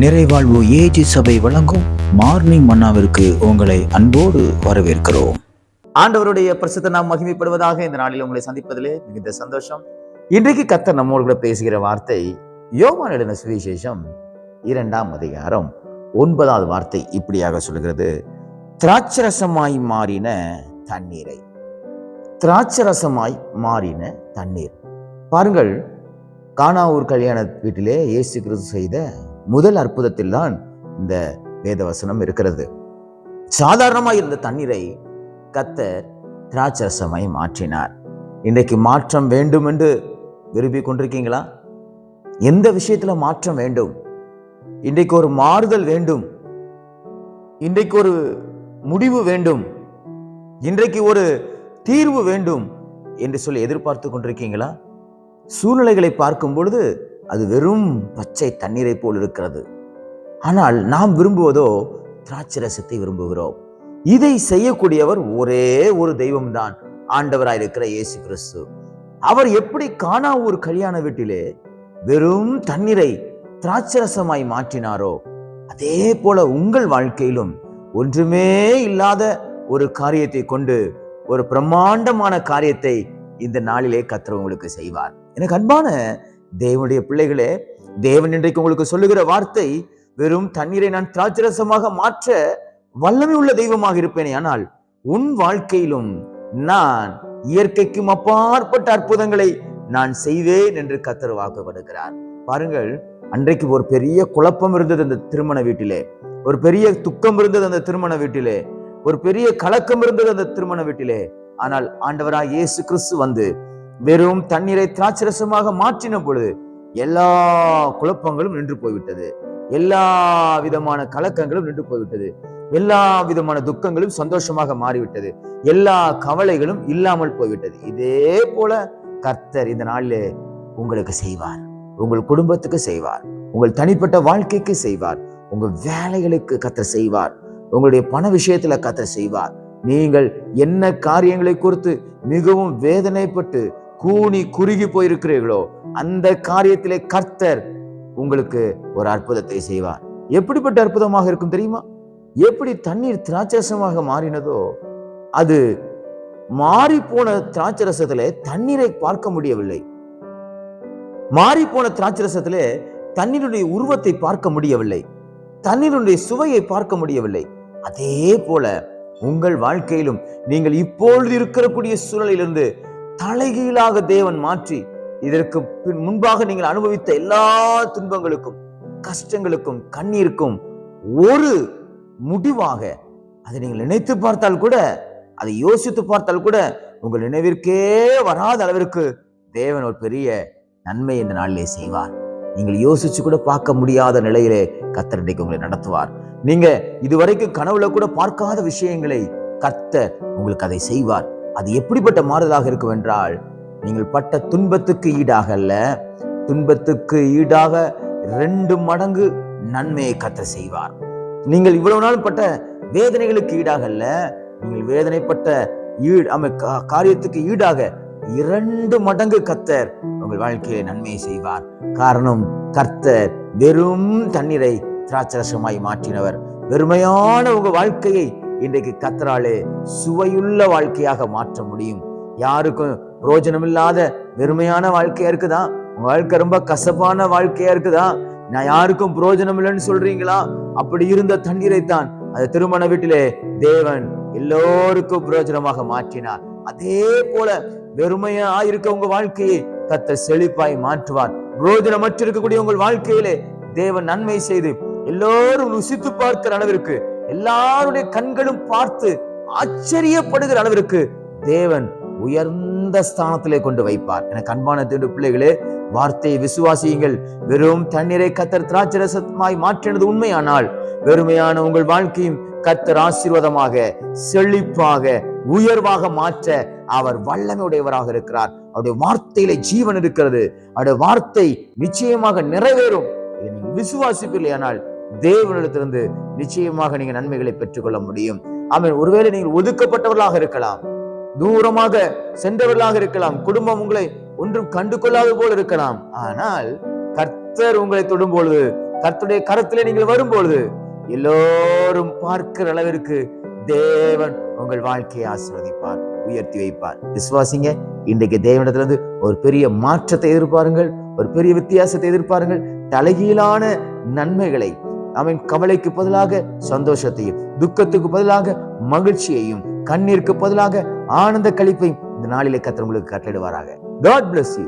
நிறைவாழ்வு AG சபை வழங்கும் morning மன்னாவிற்கு உங்களை அன்போடு வரவேற்கிறோம். ஆண்டவருடைய பிரசித்த நாம் மகிமைப்படுவதாக இந்த நாளில் உங்களை சந்திப்பதிலே மிகுந்த சந்தோஷம். இன்றைக்கு கத்தர் நம்மோடு கூட பேசுகிற வார்த்தை யோவான் எழுதின சுவிசேஷம் இரண்டாம் அதிகாரம் ஒன்பதாவது வார்த்தை இப்படியாக சொல்கிறது. திராட்சரசமாய் மாறின தண்ணீரை. திராட்சரசமாய் மாறின தண்ணீர். பாருங்கள் கானாவூர் கல்யாண வீட்டிலே இயேசு கிறிஸ்து செய்த முதல் அற்புதத்தில் தான் இந்த வேதவசனம் இருக்கிறது. சாதாரணமாக இருந்த தண்ணீரை கத்தர் திராட்சரசமாய் மாற்றினார். இன்றைக்கு மாற்றம் வேண்டும் என்று விரும்பி கொண்டிருக்கீங்களா? எந்த விஷயத்தில் மாற்றம் வேண்டும்? இன்றைக்கு ஒரு மாறுதல் வேண்டும். இன்றைக்கு ஒரு முடிவு வேண்டும். இன்றைக்கு ஒரு தீர்வு வேண்டும் என்று சொல்லி எதிர்பார்த்து கொண்டிருக்கீங்களா? சூழ்நிலைகளை பார்க்கும் பொழுது அது வெறும் பச்சை தண்ணீரை போல் இருக்கிறது. ஆனால் நாம் விரும்புவதோ திராட்சை ரசத்தை விரும்புகிறோம். இதை செய்யக்கூடியவர் ஒரே ஒரு தெய்வம்தான். ஆண்டவராயிருக்கிற இயேசு கிறிஸ்து. அவர் எப்படி காணா ஒரு கல்யாண வீட்டிலே வெறும் தண்ணீரை திராட்சரசமாய் மாற்றினாரோ அதே போல உங்கள் வாழ்க்கையிலும் ஒன்றுமே இல்லாத ஒரு காரியத்தை கொண்டு ஒரு பிரம்மாண்டமான காரியத்தை இந்த நாளிலே கத்தர் உங்களுக்கு செய்வார். எனக்கு அன்பான தேவனுடைய பிள்ளைகளே தேவன் இன்றைக்கு உங்களுக்கு சொல்லுகிற வார்த்தை வெறும் தண்ணீரை நான் திராட்சரசமாக மாற்ற வல்லமை உள்ள தெய்வமாக இருப்பேனே ஆனால் உன் வாழ்க்கையிலும் நான் இயற்கைக்கும் அப்பாற்பட்ட அற்புதங்களை நான் செய்வேன் என்று கத்தர் வாக்குப்படுகிறார். பாருங்கள் அன்றைக்கு ஒரு பெரிய குழப்பம் இருந்தது அந்த திருமண வீட்டிலே. ஒரு பெரிய துக்கம் இருந்தது அந்த திருமண வீட்டிலே. ஒரு பெரிய கலக்கம் இருந்தது அந்த திருமண வீட்டிலே. ஆனால் ஆண்டவராக இயேசு கிறிஸ்து வந்து வெறும் தண்ணீரை திராட்சரசமாக மாற்றின பொழுது எல்லா குழப்பங்களும் நின்று போய்விட்டது. எல்லா விதமான கலக்கங்களும் நின்று போய்விட்டது. எல்லா விதமான துக்கங்களும் சந்தோஷமாக மாறிவிட்டது. எல்லா கவலைகளும் இல்லாமல் போய்விட்டது. இதே போல கர்த்தர் இந்த நாளிலே உங்களுக்கு செய்வார். உங்கள் குடும்பத்துக்கு செய்வார். உங்கள் தனிப்பட்ட வாழ்க்கைக்கு செய்வார். உங்கள் வேலைகளுக்கு கத்தர் செய்வார். உங்களுடைய பண விஷயத்துல கத்தர் செய்வார். நீங்கள் என்ன காரியங்களை குறித்து மிகவும் வேதனைப்பட்டு கூனி குறுகி போயிருக்கிறீர்களோ அந்த காரியத்திலே கர்த்தர் உங்களுக்கு ஒரு அற்புதத்தை செய்வார். எப்படிப்பட்ட அற்புதமாக இருக்கும் தெரியுமா? எப்படி தண்ணீர் திராட்சரசமாக மாறினதோ அது மாறி போன திராட்சரசத்துல தண்ணீரை பார்க்க முடியவில்லை. மாறி போன திராட்சரசத்துல தண்ணீருடைய உருவத்தை பார்க்க முடியவில்லை. தண்ணீருடைய சுவையை பார்க்க முடியவில்லை. அதே போல உங்கள் வாழ்க்கையிலும் நீங்கள் இப்பொழுது இருக்கக்கூடிய சூழலிலிருந்து தலைகீழாக தேவன் மாற்றி இதற்கு பின் முன்பாக நீங்கள் அனுபவித்த எல்லா துன்பங்களுக்கும் கஷ்டங்களுக்கும் கண்ணீருக்கும் ஒரு முடிவாக அதை நீங்கள் நினைத்து பார்த்தால் கூட அதை யோசித்து பார்த்தால் கூட உங்கள் நினைவிற்கே வராத அளவிற்கு தேவன் ஒரு பெரிய நன்மை இந்த நாளிலே செய்வார். நீங்கள் யோசிச்சு கூட பார்க்க முடியாத நிலையிலே கத்தரண்டைக்கு உங்களை நடத்துவார். நீங்க இதுவரைக்கும் கனவுல கூட பார்க்காத விஷயங்களை கர்த்தர் உங்களுக்கு அதை செய்வார். அது எப்படிப்பட்ட மாறுதலாக இருக்கும் என்றால் நீங்கள் பட்ட துன்பத்துக்கு ஈடாக அல்ல துன்பத்துக்கு ஈடாக ரெண்டு மடங்கு நன்மையை கத்தர் செய்வார். நீங்கள் இவ்வளவு நாள் பட்ட வேதனைகளுக்கு ஈடாக அல்ல நீங்கள் வேதனைப்பட்ட ஈடு அமை கா- காரியத்துக்கு ஈடாக இரண்டு மடங்கு கத்தர் உங்கள் வாழ்க்கையில நன்மையை செய்வார். காரணம் கர்த்தர் வெறும் தண்ணீரை திராட்சரசமாய் மாற்றினவர். வெறுமையான உங்க வாழ்க்கையை இன்றைக்கு கத்தராலே சுவையுள்ள வாழ்க்கையாக மாற்ற முடியும். யாருக்கும் பிரோஜனம் இல்லாத வெறுமையான வாழ்க்கையா இருக்குதா? உங்க வாழ்க்கை ரொம்ப கசப்பான வாழ்க்கையா இருக்குதா? நான் யாருக்கும் புரோஜனம் இல்லைன்னு சொல்றீங்களா? அப்படி இருந்த தண்ணீரை தான் அந்த திருமண வீட்டிலே தேவன் எல்லோருக்கும் பிரயோஜனமாக மாற்றினார். அதே போல வெறுமையா இருக்க உங்க வாழ்க்கையை கத்த செழிப்பாய் மாற்றுவார். பிரயோஜனமற்று இருக்கக்கூடிய உங்கள் வாழ்க்கையிலே தேவன் நன்மை செய்து எல்லோரும் ருசித்து பார்க்கிற அளவிற்கு எல்லாருடைய கண்களும் பார்த்து ஆச்சரியப்படுகிற அளவிற்கு தேவன் உயர்ந்த ஸ்தானத்திலே கொண்டு வைப்பார். எனக்கு அன்பான தேடு பிள்ளைகளே வார்த்தையை விசுவாசியுங்கள். வெறும் தண்ணீரை கத்தர் திராட்சரசமாய் மாற்றினது உண்மையானால் வெறுமையான உங்கள் வாழ்க்கையும் கத்தர் ஆசீர்வாதமாக செழிப்பாக உயர்வாக மாற்ற அவர் வல்லமையுடையவராக இருக்கிறார். அவருடைய வார்த்தையில ஜீவன் இருக்கிறது. அவருடைய வார்த்தை நிச்சயமாக நிறைவேறும். இதை நீங்கள் விசுவாசிப்பில்லையானால் தேவனிடத்திலிருந்து நிச்சயமாக நீங்கள் நன்மைகளை பெற்றுக்கொள்ள முடியும். ஆமீன். ஒருவேளை நீங்கள் ஒதுக்கப்பட்டவர்களாக இருக்கலாம். தூரமாக சென்றவர்களாக இருக்கலாம். குடும்பம் உங்களை ஒன்றும் கண்டு கொள்ளாத போல இருக்கலாம். ஆனால் கர்த்தர் உங்களை தொடும் பொழுது கர்த்தருடைய கரத்திலே நீங்கள் வரும்பொழுது எல்லோரும் பார்க்கிற அளவிற்கு தேவன் உங்கள் வாழ்க்கையை ஆசிர்வதிப்பார் உயர்த்தி வைப்பார். விசுவாசிங்க இன்றைக்கு தேவனிடத்திலிருந்து ஒரு பெரிய மாற்றத்தை எதிர்பாருங்கள் ஒரு பெரிய வித்தியாசத்தை எதிர்பாருங்கள். தலைகீழான நன்மைகளை அவன் கவலைக்கு பதிலாக சந்தோஷத்தையும் துக்கத்துக்கு பதிலாக மகிழ்ச்சியையும் கண்ணீருக்கு பதிலாக ஆனந்த கழிப்பையும் இந்த நாளிலே கத்தர் உங்களுக்கு கட்டளிடுவாராக காட் பிளஸ் யூ